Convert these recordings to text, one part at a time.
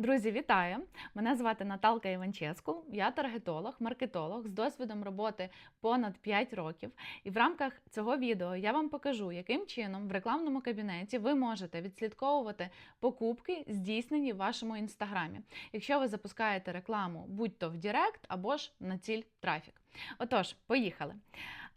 Друзі, вітаю! Мене звати Наталка Іванческу. Я таргетолог, маркетолог з досвідом роботи понад 5 років. І в рамках цього відео я вам покажу, яким чином в рекламному кабінеті ви можете відслідковувати покупки, здійснені в вашому інстаграмі, якщо ви запускаєте рекламу, будь-то в Директ або ж на ціль трафік. Отож, поїхали.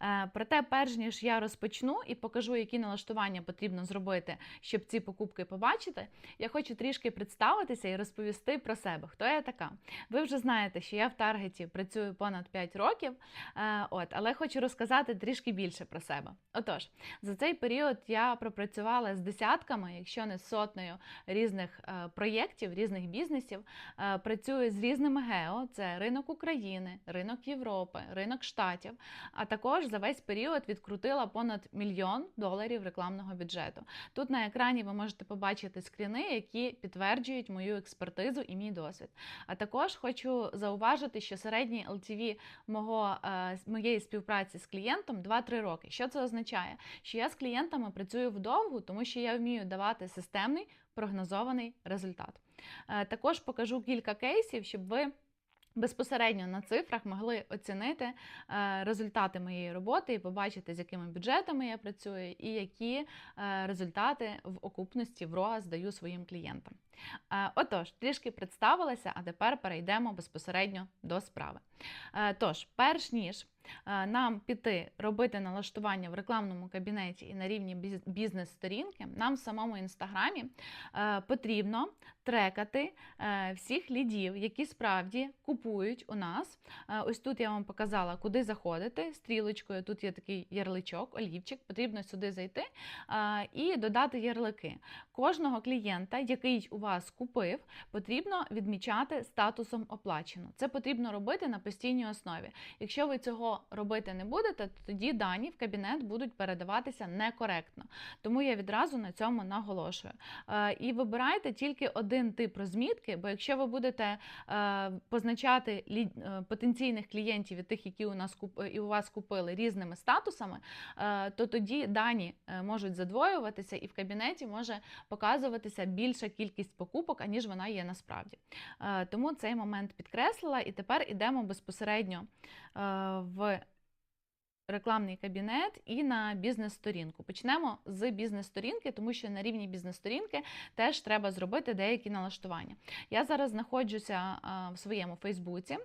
Е, Проте, перш ніж я розпочну і покажу, які налаштування потрібно зробити, щоб ці покупки побачити, я хочу трішки представитися і розповісти про себе, хто я така. Ви вже знаєте, що я в таргеті працюю понад 5 років, е, от, але хочу розказати трішки більше про себе. Отож, за цей період я пропрацювала з десятками, якщо не сотнею різних е, проєктів, різних бізнесів. Працюю з різними гео: це ринок України, ринок Європи, ринок Штатів. А також за весь період відкрутила понад мільйон доларів рекламного бюджету. Тут на екрані ви можете побачити скріни, які підтверджують мою експертизу і мій досвід. А також хочу зауважити, що середній LTV мого, е, моєї співпраці з клієнтом 2-3 роки. Що це означає? Що я з клієнтами працюю вдовгу, тому що я вмію давати системний прогнозований результат. Е, Також покажу кілька кейсів, щоб ви. Безпосередньо на цифрах могли оцінити е, результати моєї роботи і побачити, з якими бюджетами я працюю, і які е, результати в окупності в РОА здаю своїм клієнтам. Е, Отож, трішки представилася, а тепер перейдемо безпосередньо до справи. Е, Тож, перш ніж е, нам піти робити налаштування в рекламному кабінеті і на рівні бізнес-сторінки, нам в самому інстаграмі е, потрібно трекати всіх лідів, які справді купують у нас. Ось тут я вам показала, куди заходити. Стрілочкою тут є такий ярличок, олівчик. Потрібно сюди зайти і додати ярлики. Кожного клієнта, який у вас купив, потрібно відмічати статусом оплачено. Це потрібно робити на постійній основі. Якщо ви цього робити не будете, то тоді дані в кабінет будуть передаватися некоректно. Тому я відразу на цьому наголошую. Е, І вибирайте тільки один тип розмітки, бо якщо ви будете е, позначати е, потенційних клієнтів і тих, які у нас і у вас купили різними статусами, то тоді дані можуть задвоюватися, і в кабінеті може показуватися більша кількість покупок, аніж вона є насправді. Тому цей момент підкреслила, і тепер ідемо безпосередньо е, в рекламний кабінет і на бізнес-сторінку. Почнемо з бізнес-сторінки, тому що на рівні бізнес-сторінки теж треба зробити деякі налаштування. Я зараз знаходжуся в своєму Фейсбуці.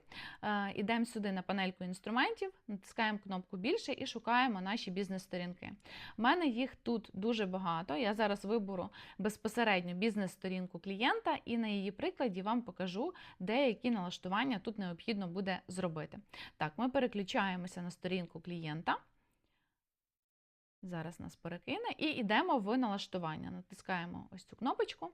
Ідемо сюди на панельку інструментів, натискаємо кнопку більше і шукаємо наші бізнес-сторінки. У мене їх тут дуже багато. Я зараз виберу безпосередньо бізнес-сторінку клієнта і на її прикладі вам покажу, деякі налаштування тут необхідно буде зробити. Так, ми переключаємося на сторінку клієнта. pacjenta Зараз нас перекине і йдемо в налаштування. Натискаємо ось цю кнопочку,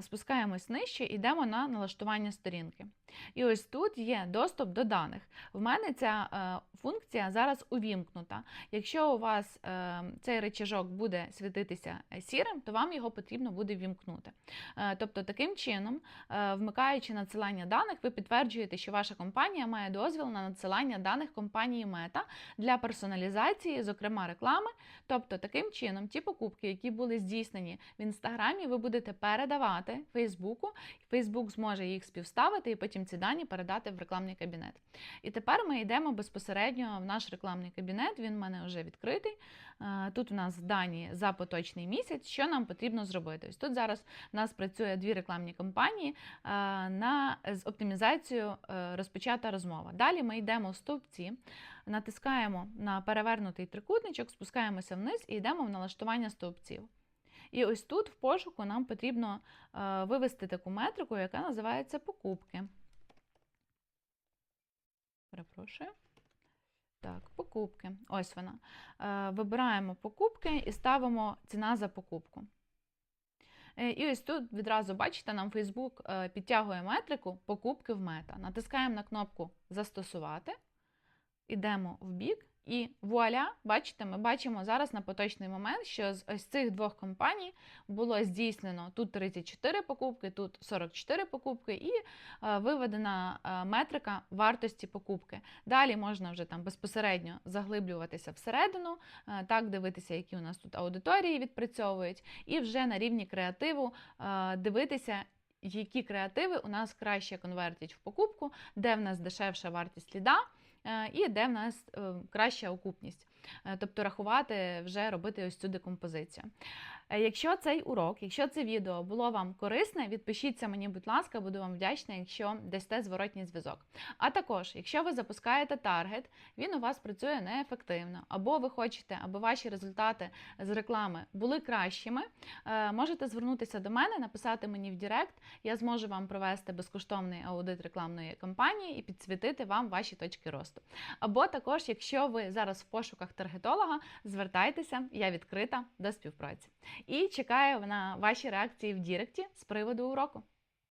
спускаємось нижче, йдемо на налаштування сторінки. І ось тут є доступ до даних. В мене ця е, функція зараз увімкнута. Якщо у вас е, цей речажок буде світитися сірим, то вам його потрібно буде вімкнути. Е, тобто, таким чином, е, вмикаючи надсилання даних, ви підтверджуєте, що ваша компанія має дозвіл на надсилання даних компанії Meta для персоналізації, зокрема реклами. Тобто, таким чином, ті покупки, які були здійснені в інстаграмі, ви будете передавати Фейсбуку, Фейсбук зможе їх співставити і потім ці дані передати в рекламний кабінет. І тепер ми йдемо безпосередньо в наш рекламний кабінет. Він в мене вже відкритий. Е, Тут у нас дані за поточний місяць. Що нам потрібно зробити? Тут зараз у нас працює дві рекламні кампанії е, на з оптимізацією е, розпочата розмова. Далі ми йдемо в стовпці, натискаємо на перевернутий трикутничок, спускаємося вниз і йдемо в налаштування стовпців. І ось тут в пошуку нам потрібно е, вивести таку метрику, яка називається покупки. Перепрошую. Так, покупки. Ось вона. Е, Вибираємо покупки і ставимо ціна за покупку. Е, І ось тут відразу бачите, нам Facebook підтягує метрику покупки в мета. Натискаємо на кнопку Застосувати, йдемо в бік, і вуаля, бачите, ми бачимо зараз на поточний момент, що з ось цих двох компаній було здійснено тут 34 покупки, тут 44 покупки, і е, виведена е, метрика вартості покупки. Далі можна вже там безпосередньо заглиблюватися всередину, е, так дивитися, які у нас тут аудиторії відпрацьовують, і вже на рівні креативу е, дивитися. які креативи у нас краще конвертять в покупку, де в нас дешевша вартість ліда і де в нас е, краща окупність. Е, Тобто рахувати, вже робити ось цю декомпозицію. Е, Якщо цей урок, якщо це відео було вам корисне, відпишіться мені, будь ласка, буду вам вдячна, якщо дасте зворотній зв'язок. А також, якщо ви запускаєте таргет, він у вас працює неефективно, або ви хочете, аби ваші результати з реклами були кращими, е, можете звернутися до мене, написати мені в Директ. Я зможу вам провести безкоштовний аудит рекламної кампанії і підсвітити вам ваші точки росту. Або також, якщо ви зараз в пошуках таргетолога, звертайтеся, я відкрита до співпраці. І чекаю на ваші реакції в Діректі з приводу уроку.